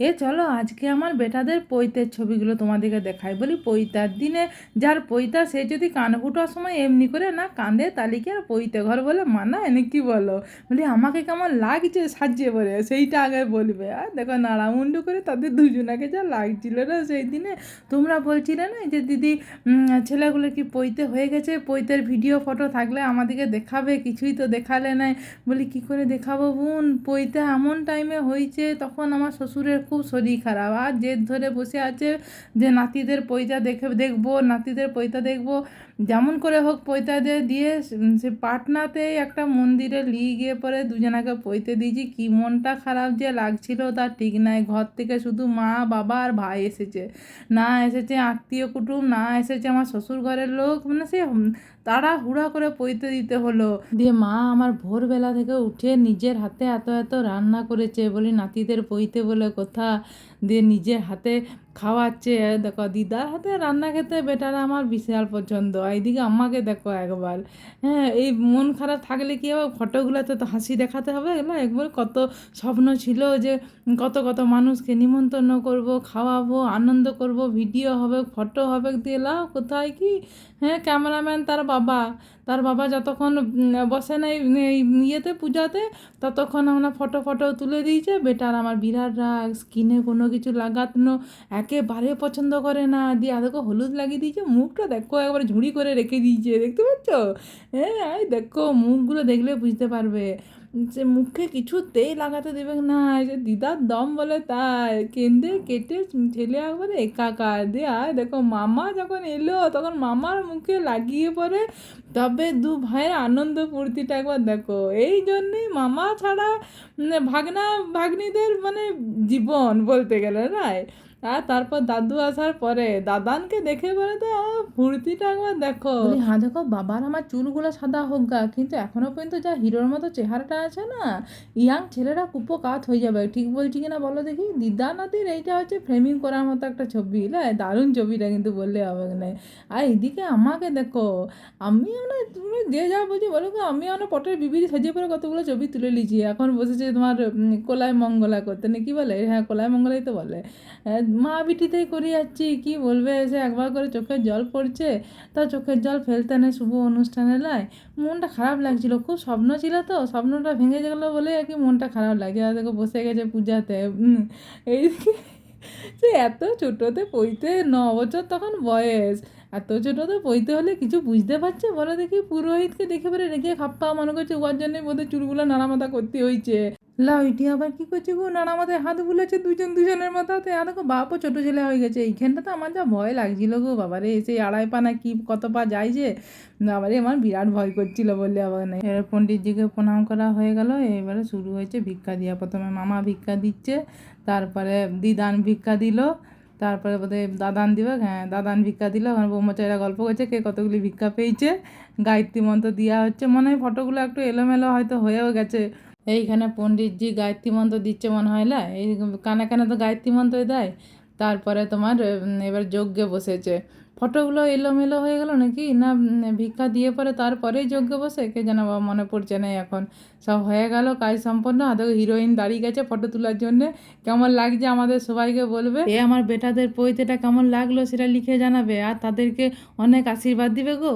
এ চলো আজকে আমার বেটাদের পৈতের ছবিগুলো তোমাদেরকে দেখাই। বলি পৈতার দিনে যার পৈতা, সে যদি কান ফুটার সময় এমনি করে না কাঁদে, তাহলে কি আর পৈতে ঘর বলে মানায় না কি বলো? বলি, আমাকে কেমন লাগছে সাজিয়ে পরে সেইটা আগে বলবে। আর দেখো নাড়ামুন্ডু করে তাদের দুজনাকে যা লাগছিল না সেই দিনে। তোমরা বলছিলে না যে দিদি ছেলেগুলো কি পৈতে হয়ে গেছে? পৈতের ভিডিও ফটো থাকলে আমাদেরকে দেখাবে, কিছুই তো দেখালে নাই। বলি, কি করে দেখাবো বোন? পৈতে এমন টাইমে হয়েছে, তখন আমার শ্বশুরের খুব শরীর খারাপ। আর জেদ ধরে বসে আছে যে, নাতিদের পৈতা দেখে, দেখব, নাতিদের পৈতা দেখব। যেমন করে হোক পৈতা দিয়ে দিয়ে সে পাটনাতেই একটা মন্দিরে নিয়ে গিয়ে পরে দুজনাকে পৈতে দিয়েছি। কি মনটা খারাপ যে লাগছিল তার ঠিক নাই। ঘর থেকে শুধু মা, বাবা আর ভাই এসেছে। না এসেছে আত্মীয় কুটুম, না এসেছে আমার শ্বশুর ঘরের লোক। মানে সে তারা হুড়া করে পৈতে দিতে হলো। দিয়ে মা আমার ভোরবেলা থেকে উঠে নিজের হাতে এত এত রান্না করেছে বলি নাতিদের পইতে বলে কথা। দিয়ে নিজের হাতে খাওয়াচ্ছে দেখো, দিদার হাতে রান্না খেতে বেটার আমার বিশাল পছন্দ। এইদিকে আমাকে দেখো একবার। হ্যাঁ এই মন খারাপ থাকলে কি হবে? ফটোগুলোতে তো হাসি দেখাতে হবে না? একবার কত স্বপ্ন ছিল যে কত কত মানুষকে নিমন্ত্রণ করব, খাওয়াবো, আনন্দ করব, ভিডিও হবে, ফটো হবে দিয়ে লাও কোথায় কি? হ্যাঁ ক্যামেরাম্যান তার বাবা। তার বাবা যতক্ষণ বসে নাই, এই ইয়েতে, পূজাতে, ততক্ষণ আমরা ফটো ফটো তুলে দিয়েছে। বেটার আমার বিরাট রাগ, স্কিনে কোনো কিছু লাগানো একেবারে পছন্দ করে না, দিয়ে আদকে হলুদ লাগিয়ে দিয়েছে, মুখটা দেখো একবার ঝুড়ি করে রেখে দিয়েছে, দেখতে পাচ্ছ? হ্যাঁ এই দেখো, মুখগুলো দেখলে বুঝতে পারবে। সে মুখে কিছুতেই লাগাতে দেবে না যে দিদার দম বলে তাই, কেঁদে কেটে ছেলে একবারে একাকার, দিয়ে আয় দেখো, মামা যখন এলো, তখন মামার মুখে লাগিয়ে পরে, তবে দু ভাইয়ের আনন্দ ফুর্তিটা একবার দেখো। এই জন্যেই মামা ছাড়া ভাগনা, ভাগ্নিদের মানে জীবন বলতে গেলে রায় আর তারপর দাদু আসার পরে, দাদানকে দেখে বলে তো ফুর্তিটা একবার দেখো। হ্যাঁ দেখো, বাবার আমার চুলগুলো সাদা হোক গা, কিন্তু এখনও পর্যন্ত যা হিরোর মতো চেহারাটা আছে না, ইয়াং ছেলেরা কুপো কাত হয়ে যাবে। ঠিক বলছি কিনা বলো দেখি? দিদা নাতির এইটা হচ্ছে ফ্রেমিং করার মতো একটা ছবি না দারুণ ছবিটা কিন্তু বললে হবে না। আর এদিকে আমাকে দেখো, আমি না তুমি যে যা বলছি বলো আমি না পটের বিবিরি সাজিয়ে পরে কতগুলো ছবি তুলে নিয়েছি। এখন বসেছে তোমার কোলায় মঙ্গলা করতে না কি বলে? হ্যাঁ কোলায় মঙ্গলাই তো বলে। মা বিটিতেই করে যাচ্ছি, কি বলবে? এসে একবার করে চোখের জল পড়ছে, তা চোখের জল ফেলতে নেই শুভ অনুষ্ঠানে লাই। মনটা খারাপ লাগছিল, খুব স্বপ্ন ছিল তো, স্বপ্নটা ভেঙে গেলো বলে আর কি মনটা খারাপ লাগে। আর দেখো বসে গেছে পূজাতে এই যে এত ছোটোতে পইতে ন বছর তখন বয়স। এত ছোটোতে পইতে হলে কিছু বুঝতে পারছে? বলো দেখি পুরোহিতকে দেখে পরে রেখে খাপ্পা মনে করছে উয়ার জন্যই বোধহয় চুলগুলো নাড়ামাথা করতে হয়েছে লাউটি আবার কি করছে গো? নানা মাথায় হাত বুলেছে দুজন দুজনের মাথাতে আর দেখো বাপও ছোটো ছেলে হয়ে গেছে। এইখানটা তো আমার যা ভয় লাগছিল গো। বাবারে এসে আড়াই পা না কি কত পা যায় যে? বাবারে, আমার বিরাট ভয় করছিল বললে আবার নাই। এবার পণ্ডিতজিকে প্রণাম করা হয়ে গেল। এবারে শুরু হয়েছে ভিক্ষা দেওয়া প্রথমে মামা ভিক্ষা দিচ্ছে, তারপরে দিদান ভিক্ষা দিল। তারপরে বোধহয় দাদান দিবে হ্যাঁ দাদান ভিক্ষা দিল। ওখানে ব্রহ্মচারীরা গল্প করছে, কে কতগুলি ভিক্ষা পেয়েছে। গায়ত্রী মন্ত্র দেওয়া হচ্ছে, মনে হয় ফটোগুলো একটু এলোমেলো হয়তো হয়েও গেছে। এইখানে পণ্ডিতজি গায়ত্রী মন্ত্র দিচ্ছে মনে হয় না? এই কানে কানে তো গায়ত্রী মন্ত্রই দেয়। তারপরে তোমার এবার যজ্ঞে বসেছে। ফটোগুলো এলোমেলো হয়ে গেল নাকি? না ভিক্ষা দিয়ে পরে তারপরেই যজ্ঞে বসে? কে যেন মনে পড়ছে না এখন। সব হয়ে গেল, কাজ সম্পন্ন। আর দেখো হিরোইন দাঁড়িয়ে গেছে ফটো তোলার জন্য? কেমন লাগছে আমাদের সবাইকে বলবে? এ আমার বেটাদের পৈতেটা কেমন লাগল সেটা লিখে জানাবে। আর তাদেরকে অনেক আশীর্বাদ দিবে গো।